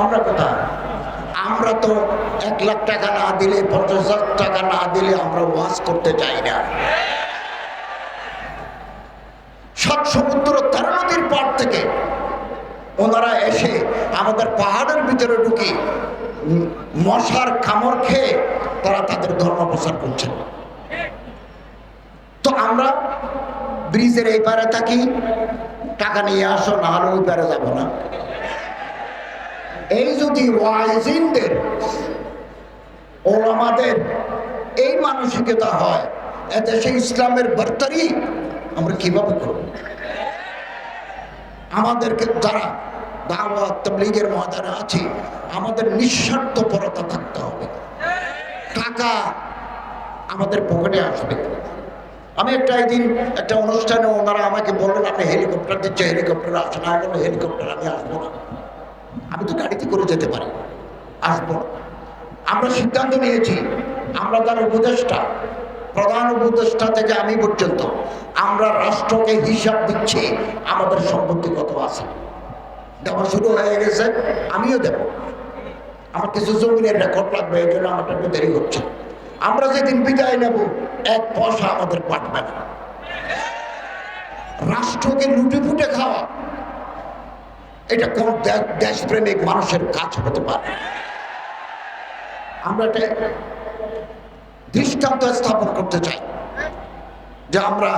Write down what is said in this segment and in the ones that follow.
আমরা কোথায়? আমরা তো এক লাখ টাকা না দিলে, পঞ্চাশ টাকা না দিলে আমরা ওয়াজ করতে চাই না। সাত সমুদ্র তেরো নদীর পার থেকে ওনারা এসে আমাদের পাহাড়ের ভিতরে ঢুকি মশার কামড় খেয়ে তারা তাদের ধর্ম প্রচার করছেন। তো আমরা ব্রিজের এই পারে থাকি, টাকা নিয়ে আসো, না হলে ওই পারে যাব না। এই যদি ওয়াইজিনদের, ওলামাদের এই মানসিকতা হয়, এতে সে ইসলামের বার্তারি আমরা কীভাবে করব? আমাদেরকে যারা দাওয়াত, তবলিগের ময়দানে আছে, আমাদের নিঃস্বার্থপরতা থাকতে হবে। টাকা আমাদের পকেটে আসবে। আমি একটা একদিন একটা অনুষ্ঠানে ওনারা আমাকে বললেন, আপনি হেলিকপ্টার দিচ্ছে হেলিকপ্টার আসে না হেলিকপ্টার আমি আসব না। আমি তো গাড়িতে করে যেতে পারি। আসব। আমরা সিদ্ধান্ত নিয়েছি, আমরা যারা উপদেষ্টা, প্রধান উপদেষ্টা থেকে আমি পর্যন্ত, আমরা রাষ্ট্রকে হিসাব দিচ্ছি, আমাদের সম্পত্তি কত আছে। দেওয়া শুরু হয়ে গেছে, আমিও দেব। আমার কিছু জমিনের রেকর্ড লাগবে, এই জন্য আমার একটু দেরি হচ্ছে। আমরা যেদিন বিদায় নেব, এক পয়সা আমাদের পাঠবে না। রাষ্ট্রকে লুটে ফুটে খাওয়া এটা কোন দেশপ্রেমিক মানুষের কাজ হতে পারে। আমরা এটা দৃষ্টান্ত স্থাপন করতে চাই যে আমরা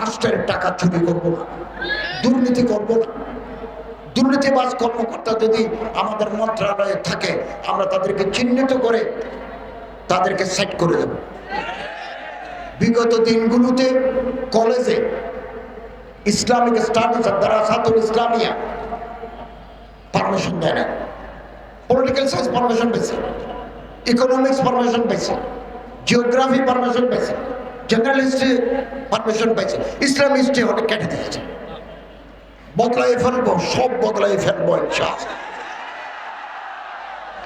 রাষ্ট্রের টাকা চুরি করব না, দুর্নীতি করব না। দুর্নীতিবাজ কর্মকর্তা যদি আমাদের মন্ত্রণালয়ে থাকে, আমরা তাদেরকে চিহ্নিত করে তাদেরকে সেট করে দেব। বিগত দিনগুলোতে কলেজে ইসলামিক স্টাডিজ দারাসাতুল ইসলামিয়া পারমিশন দেয় না। পলিটিক্যাল সায়েন্স পারমিশন পেয়েছে ইকোনমিক্স পারমিশন পেয়েছে জিওগ্রাফি পারমিশন পেয়েছে জেনারেল হিস্ট্রি পারমিশন পেয়েছে ইসলাম হিস্ট্রি অনেক কেটে দিয়েছে। বদলাই ফেলব, সব বদলাই ফেলব ইনশাআল্লাহ।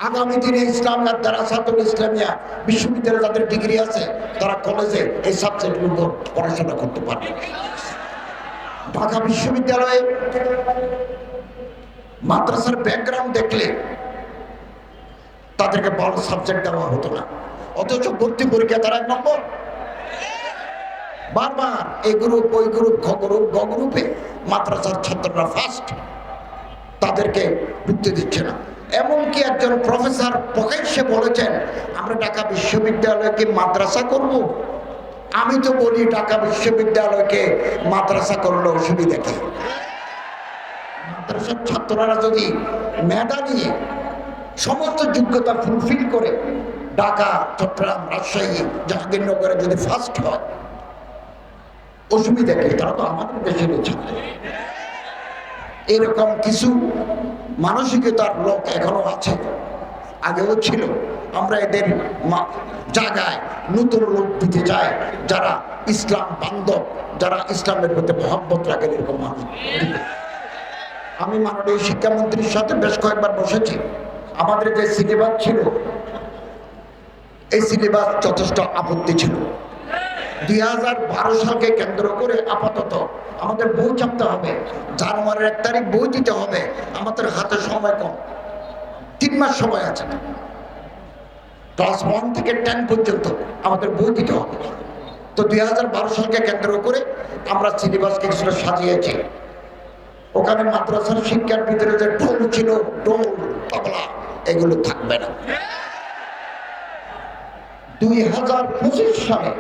আগামী দিনে ইসলাম দারাসাতুল ইসলামিয়া বিশ্ববিদ্যালয়ে যাদের ডিগ্রি আছে, তারা কলেজে এই সাবজেক্টগুলো পড়াশোনা করতে পারবে। ঢাকা বিশ্ববিদ্যালয়ে মাদ্রাসার ব্যাকগ্রাউন্ড দেখলে তাদেরকে বড় সাবজেক্ট দেওয়া হতো না। অথচ ভর্তি পরীক্ষা তারা এক নম্বর। বারবার এই গ্রুপ ওই গ্রুপ খ গ্রুপ গ গ্রুপে মাদ্রাসার ছাত্ররা ফার্স্ট তাদেরকে ঢুকতে দিচ্ছে না। এমনকি একজন প্রফেসর প্রকাশ্যে বলেছেন, আমরা ঢাকা বিশ্ববিদ্যালয়কে মাদ্রাসা করব। আমি তো বলি ঢাকা বিশ্ববিদ্যালয়কে মাদ্রাসা করলে অসুবিধা কি? মাদ্রাসার ছাত্ররা যদি মেধা নিয়ে সমস্ত যোগ্যতা ফুলফিল করে, ঢাকা, চট্টগ্রাম, রাজশাহী, জাহাঙ্গীরনগরে যদি ফার্স্ট হয়, অসুবিধা কি? তারা তো আমাদের দেশের ছাত্র। এরকম কিছু মানসিকতার লোক এখনও আছে, আগেও ছিল। আমরা এদের জায়গায় নতুন লোক দিতে চাই, যারা ইসলাম বান্ধব, যারা ইসলামের প্রতি মহব্বত রাখেন এরকম মানুষ। আমি মাননীয় শিক্ষামন্ত্রীর সাথে বেশ কয়েকবার বসেছি। আমাদের যে সিলেবাস ছিল, এই সিলেবাস যথেষ্ট আপত্তি ছিল। দুই হাজার বারো সালকে কেন্দ্র করে আপাতত আমাদের বই চাপতে হবে। জানুয়ারির এক তারিখ বই দিতে হবে। আমাদের হাতে সময় কম। তিন মাস সময় আছে। ক্লাস ওয়ান থেকে টেন পর্যন্ত আমাদের বই দিতে হবে। তো দুই হাজার বারো সালকে কেন্দ্র করে আমরা সিলেবাসকে কিছুটা সাজিয়েছি। ওখানে মাদ্রাসার শিক্ষার ভিতরে যে ঢোল ছিল, ঢোল, তবলা, এগুলো থাকবে না। দুই হাজার পঁচিশ সালে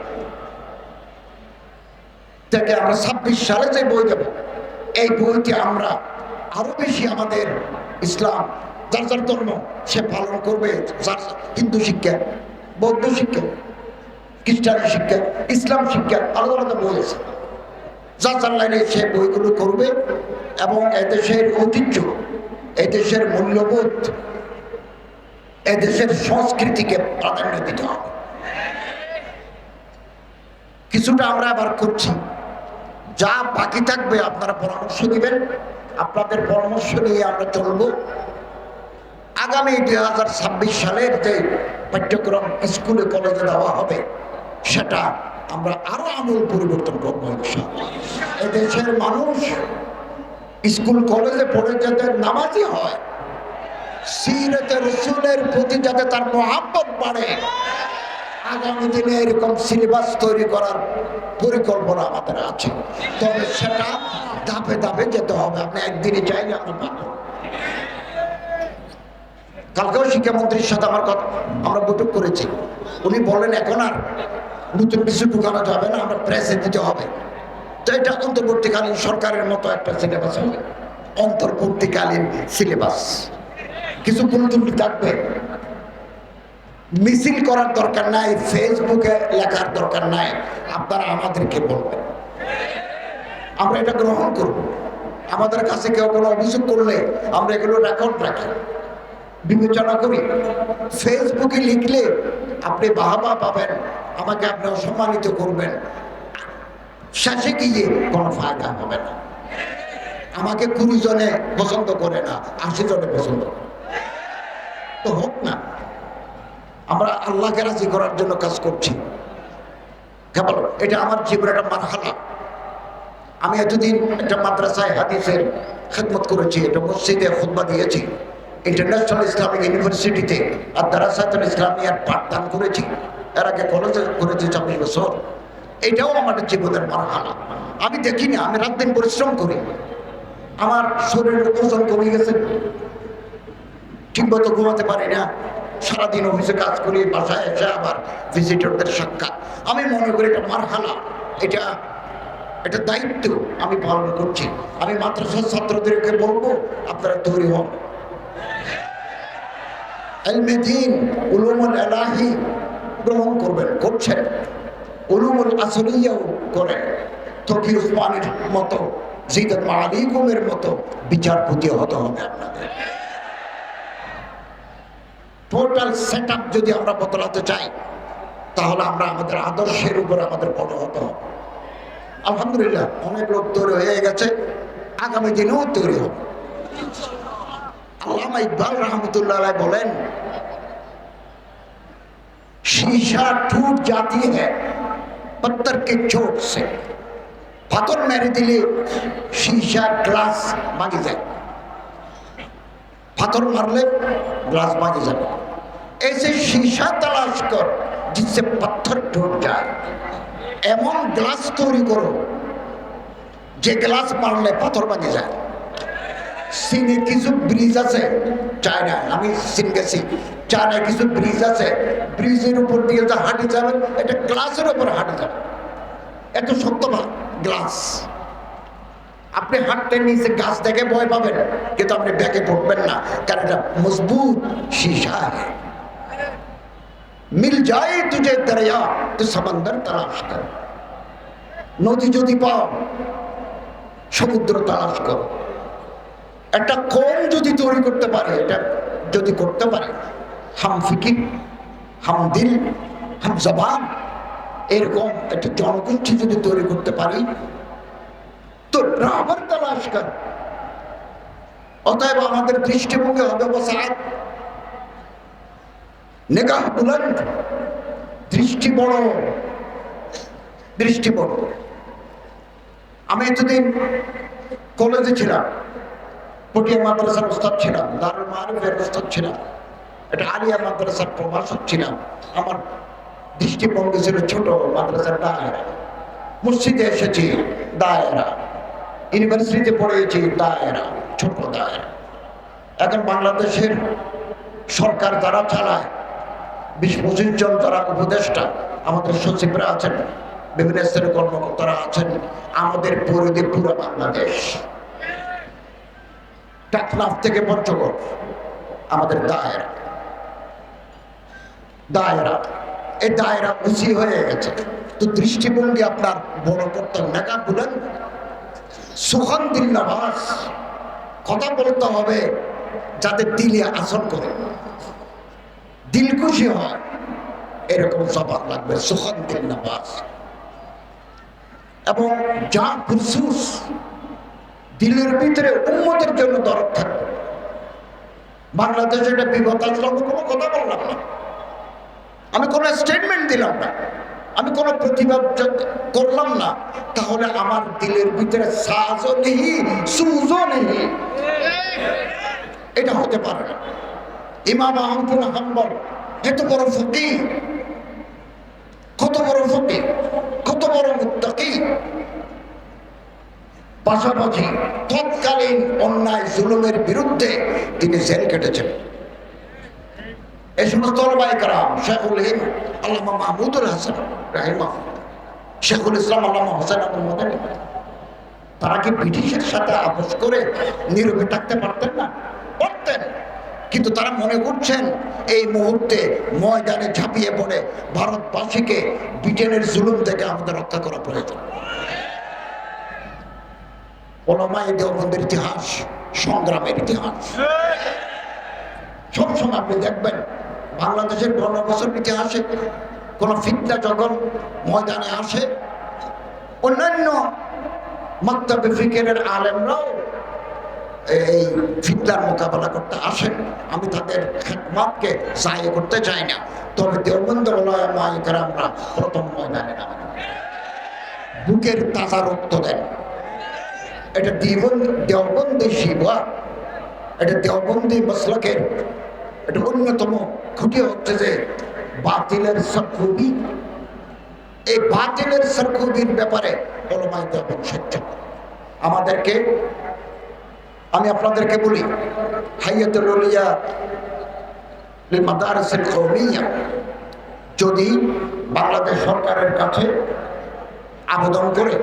থেকে আমরা ছাব্বিশ সালে যে বই দেব, এই বইটি আমরা আরও বেশি আমাদের ইসলাম, যার যার ধর্ম সে পালন করবে, যার হিন্দু শিক্ষা, বৌদ্ধ শিক্ষা, খ্রিস্টান শিক্ষা, ইসলাম শিক্ষা, আলাদা আলাদা বই আছে। যার যার লাইনে সে বইগুলো করবে এবং এদেশের ঐতিহ্য, এদেশের মূল্যবোধ, এদেশের সংস্কৃতিকে প্রাধান্য দিতে হবে। কিছুটা আমরা আবার করছি। যা বাকি থাকবে আপনারা পরামর্শ দিবেন। আপনাদের পরামর্শ নিয়ে আমরা চলবো। আগামী দুই হাজার ছাব্বিশ সালের যে পাঠ্যক্রম স্কুলে কলেজে দেওয়া হবে, সেটা আমরা আরও আমূল পরিবর্তন করব, ইনশাআল্লাহ। এ দেশের মানুষ স্কুল, কলেজে পড়ে যাতে নামাজি হয় প্রতি যাতে তার বাড়ে, আগামী দিনে এরকম সিলেবাস তৈরি করার পরিকল্পনা আমাদের আছে। সেটা ধাপে ধাপে যেতে হবে একদিনে কালকেও শিক্ষামন্ত্রীর সাথে আমার কথা আমরা বৈঠক করেছি। উনি বলেন, এখন আর নতুন কিছু ঢুকানো যাবে না, আমরা প্রেসে দিতে হবে। তো এটা অন্তর্বর্তীকালীন সরকারের মতো একটা সিলেবাস হবে। অন্তর্বর্তীকালীন সিলেবাস কিছু ভুল ত্রুটি থাকবে। মিছিল করার দরকার নাই, ফেসবুকে লেখার দরকার নাই। আপনারা আমাদেরকে বলবেন। আমরা এটা গ্রহণ করব। আমাদের কাছে কেউ কোনো অভিযোগ করলে আমরা এগুলো রেকর্ড রাখি। বিবেচনা করি। ফেসবুকে লিখলে আপনি বাহাবা পাবেন। আমাকে আপনি অসম্মানিত করবেন। শেষে গিয়ে কোনো ফায়দা হবে না। আমাকে কুড়ি জনে পছন্দ করে না, আশি জনে পছন্দ তো হোক না, আমরা আল্লাহকে রাজি করার জন্য কাজ করছি। কেবল এটা আমার জীবনের একটা মারহালা। আমি এতদিন একটা মাদ্রাসায় হাদিসের খেদমত করেছি এটা মসজিদে খুতবা দিয়েছি। ইন্টারন্যাশনাল ইসলামিক ইউনিভার্সিটিতে আর দারাসাতুল ইসলামিয়ার পাঠদান করেছি। এর আগে কলেজে করেছি চব্বিশ বছর। এটাও আমার জীবনের মারহালা। আমি দেখি না, আমি রাত দিন পরিশ্রম করি। আমার শরীরের ওজন কমে গেছে। ঠিকমতো ঘুমাতে পারি না। সারাদিন অফিসে কাজ করি, বাসায় এসে আবার ভিজিটরদের সাক্ষাৎ। আমি মনে করি এটা মারহালা। এটা এটা দায়িত্ব আমি পালন করছি। আমি মাদ্রাসার ছাত্রদেরকে বলব, আপনারা তৈরি হন এলমেদিন উলুমুল এলাহি গ্রহণ করবেন, করছেন। উলুমুল আসরিয়াও করেন তকি উসমানের মতো জিদত মালিকুমের মতো বিচারপতি হতে হবে আপনাদের। টোটাল সেট যদি আমরা বদলাতে চাই, তাহলে আমরা আমাদের আদর্শের উপর আমাদের বড় হতে হবে। আলহামদুলিল্লাহ, অনেক লোক তৈরি হয়ে গেছে, আগামী দিনেও তৈরি হবে। আল্লামা ইকবাল রহমতুল্লাহ বলেন शीशा टूट जाती है पत्थर के चोट से পাথর মেরে দিলে সীসা গ্লাস ভাঙে যায় পাথর মারলে গ্লাস भागे যাবে ऐसे शीशा तलाश कर जिससे पत्थर टूट जाए এমন গ্লাস তৈরি করো যে গ্লাস মারলে পাথর ভাঙে যায় চীনে কিছু ব্রিজ আছে চায়নায় আমি চীন। গেছি চায়নায় কিছু ব্রিজ আছে, ব্রিজের উপর দিয়ে যা হাঁটি যাবেন এটা গ্লাসের উপর হাঁটি যাবে। এত শক্ত গ্লাস। আপনি হাঁটতে নিচে গাছ দেখে ভয় পাবেন, কিন্তু আপনি ব্যাগে পড়বেন না, কারণ এটা মজবুত শীশা হ্যাঁ মিল যায় তুঝে দরিয়া, তো সমন্দর তালাশ কর। নদী যদি পাও, সমুদ্র তালাশ করো। একটা কম যদি তৈরি করতে পারে, এটা যদি করতে পারে, হাম ফিকির, হাম দিল, হাম জবান, এরকম একটা জনগোষ্ঠী যদি তৈরি করতে পারি, তো রাবার তালাশ কর। অতএব আমাদের দৃষ্টিভঙ্গি হবে বসায় নেগাহ বুলন্দ, দৃষ্টি বড় দৃষ্টি বড়। আমি এতদিন কলেজে ছিলাম। পটিয়া মাদ্রাসার ওস্তাদ ছিলাম, দারুল মারুফের ওস্তাদ ছিলাম, এটা আলিয়া মাদ্রাসার প্রভাষক ছিলাম। আমার দৃষ্টিভঙ্গি ছিল ছোট, মাদ্রাসার দায়েরা। মসজিদে এসেছি, দায়েরা। ইউনিভার্সিটিতে পড়েছি দায়েরা, ছোট দায়েরা। এখন বাংলাদেশের সরকার যারা চালায়, বিশ পঁচিশ জন যারা উপদেষ্টা, আমাদের সচিবরা আছেন, বিভিন্ন স্তরের কর্মকর্তারা আছেন, আমাদের পরিধি পুরো বাংলাদেশ। টাকনাফ থেকে পঞ্চগড় আমাদের দায়েরা। দায়েরা। এই দায়েরা উঁচি হয়ে গেছে। তো দৃষ্টিভঙ্গি আপনার বড় করতে নাকা বলেন, সুখান দিল নামাজ কথা বলতে হবে, যাতে দিলে আসন করে। দিল খুশি হয়, এরকম জবাব লাগবে, সুখান দিল নামাজ এবং যা খুরসুস দিলের ভিতরে উন্মতের জন্য দরদ থাকবে। বাংলাদেশে এটা বিপদ আসলে কোনো কথা বললাম না। আমি কোনো স্টেটমেন্ট দিলাম না। আমি কোনো প্রতিবাদ করলাম না। তাহলে আমার দিলের ভিতরে সাজও নেই সুজও নেই। এটা হতে পারে না। ইমাম আহমদুল হাম্বল এত বড় ফকি কত বড় ফকি কত বড় মুত্তাকি পাশাপাশি তৎকালীন অন্যায় জুলুমের বিরুদ্ধে তিনি জেল কেটেছেন। এই সমস্ত শেখুল আল্লামা মাহমুদুল হাসান রাহিমা শেখুল ইসলাম, আল্লামা হোসেন আব্দুল তারা কি ব্রিটিশের সাথে আপোষ করে নীরবে থাকতে পারতেন না? পারতেন। কিন্তু তারা মনে করছেন, এই মুহূর্তে ময়দানে ঝাঁপিয়ে পড়ে ভারতবাসীকে ব্রিটেনের জুলুম থেকে আমাদের রক্ষা করা প্রয়োজন। ওলামাই দেওবন্দের ইতিহাস, সংগ্রামের ইতিহাস। সবসময় আপনি দেখবেন, বাংলাদেশের বছর ইতিহাসে কোনো ফিতনা যখন ময়দানে আসে। অন্যান্য মক্তব্য ফিকেরের আলেমরাও এই ফিতনার মোকাবেলা করতে আসেন। আমি তাদের খেদমাতকে সাহায্য করতে চাই না। তবে দেওবন্দ মাইকার আমরা প্রথম ময়দানে নামেন। বুকের তাজা রক্ত দেন। এটা দেবন্দ দেওবন্দি শিবা এটা দেওবন্দি মসলকের, এটা অন্যতম খুঁটি হচ্ছে যে বাতিলের সরকুবি এই বাতিলের সরকুবির ব্যাপারে আমাদেরকে, আমি আপনাদেরকে বলি, হাইয়াতুল যদি বাংলাদেশ সরকারের কাছে আবেদন করে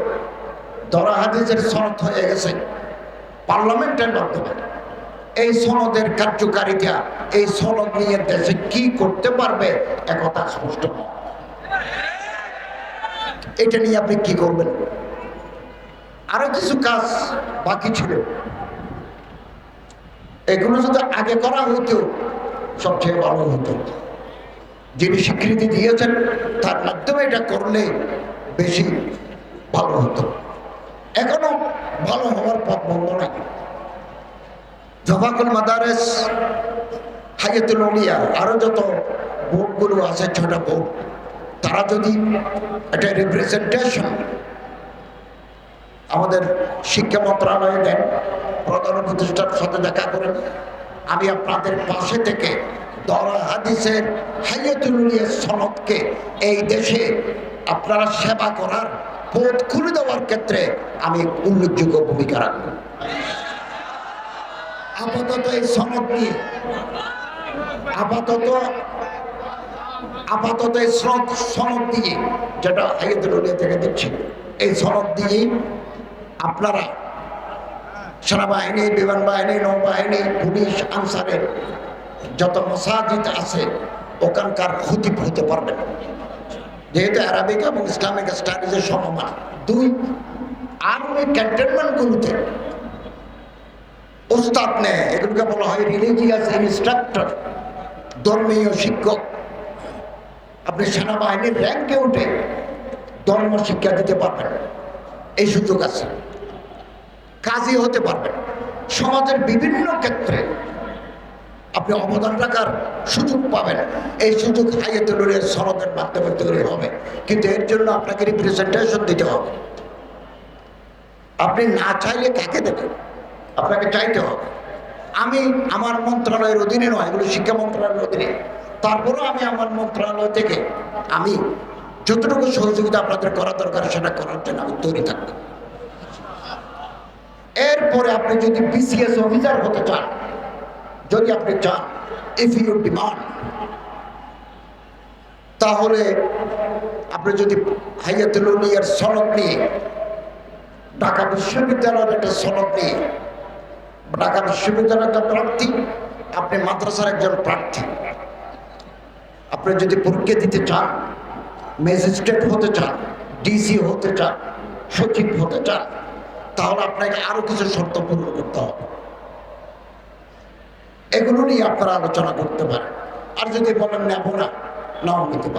দরা হাদিসের সনদ হয়ে গেছে। পার্লামেন্টের মাধ্যমে। এই সনদের কার্যকারিতা, এই সনদ নিয়ে দেশে কি করতে পারবে একথা স্পষ্ট এটা নিয়ে আপনি কি করবেন? আরও কিছু কাজ বাকি ছিল। এগুলো যদি আগে করা হতো, সবচেয়ে ভালো হতো। যিনি স্বীকৃতি দিয়েছেন, তার মাধ্যমে এটা করলে বেশি ভালো হতো। ভালো হওয়ার পথ বন্ধ নাই। জফাকুল মাদারেস উলিয়া, আরও যত বোর্ডগুলো আছে ছটা বোর্ড, তারা যদি একটা রিপ্রেজেন্টেশন আমাদের শিক্ষা মন্ত্রণালয়ে দেন, প্রধান প্রতিষ্ঠার সাথে দেখা করেন, আমি আপনাদের পাশে থেকে দরা হাদিসের হাইয়াতুল সনদকে এই দেশে আপনারা সেবা করার পথ খুলে দেওয়ার ক্ষেত্রে আমি উল্লেখযোগ্য ভূমিকা রাখব। আপাতত এই সনদ নিয়ে, আপাতত আপাতত এই সনদ সনদ দিয়ে যেটা হাইয়াতুল উলিয়া থেকে দিচ্ছি এই সনদ দিয়ে আপনারা সেনাবাহিনী বিমান বাহিনী নৌবাহিনী, পুলিশ, আনসারের যত মসাজিদ আছে, ওখানকার ক্ষতি হতে পারবেন। যেহেতু আরবিক এবং ইসলামিক স্টাডিজের সমমান দুই আর্মি ক্যান্টনমেন্টগুলোতে ওস্তাদ নেয়। এগুলোকে বলা হয় রিলিজিয়াস ইনস্ট্রাক্টর ধর্মীয় শিক্ষক। আপনি সেনাবাহিনীর র্যাঙ্কে উঠে ধর্ম শিক্ষা দিতে পারবেন। এই সুযোগ আছে। কাজী হতে পারবেন। সমাজের বিভিন্ন ক্ষেত্রে আপনি অবদান রাখার সুযোগ পাবেন। এই সুযোগ হাইয়াতুলের সনদের মাধ্যমে তৈরি হবে। কিন্তু এর জন্য আপনাকে রিপ্রেজেন্টেশন দিতে হবে। আপনি না চাইলে কাকে দেবেন? আপনাকে চাইতে হবে। আমি আমার মন্ত্রণালয়ের অধীনে নয়, এগুলো শিক্ষা মন্ত্রণালয়ের অধীনে। তারপরেও আমি আমার মন্ত্রণালয় থেকে আমি যতটুকু সহযোগিতা আপনাদের করা দরকার, সেটা করার জন্য আমি তৈরি থাকব। এরপরে আপনি যদি বিসিএস অফিসার হতে চান যদি আপনি চান ইফ ইউ ডিমান্ড তাহলে আপনি যদি হাইয়াতুল উলিয়ার সনদ নিয়ে, ঢাকা বিশ্ববিদ্যালয়ের একটা সনদ নিয়ে, ঢাকা বিশ্ববিদ্যালয়ের একটা প্রার্থী, আপনি মাদ্রাসার একজন প্রার্থী, আপনি যদি পরীক্ষা দিতে চান, ম্যাজিস্ট্রেট হতে চান, ডিসি হতে চান, সচিব হতে চান, তাহলে আপনাকে আরও কিছু শর্ত পূরণ করতে হবে। এগুলো নিয়ে আপনারা আলোচনা করতে পারেন। আর যদি বলেন নেব না নাও নিতে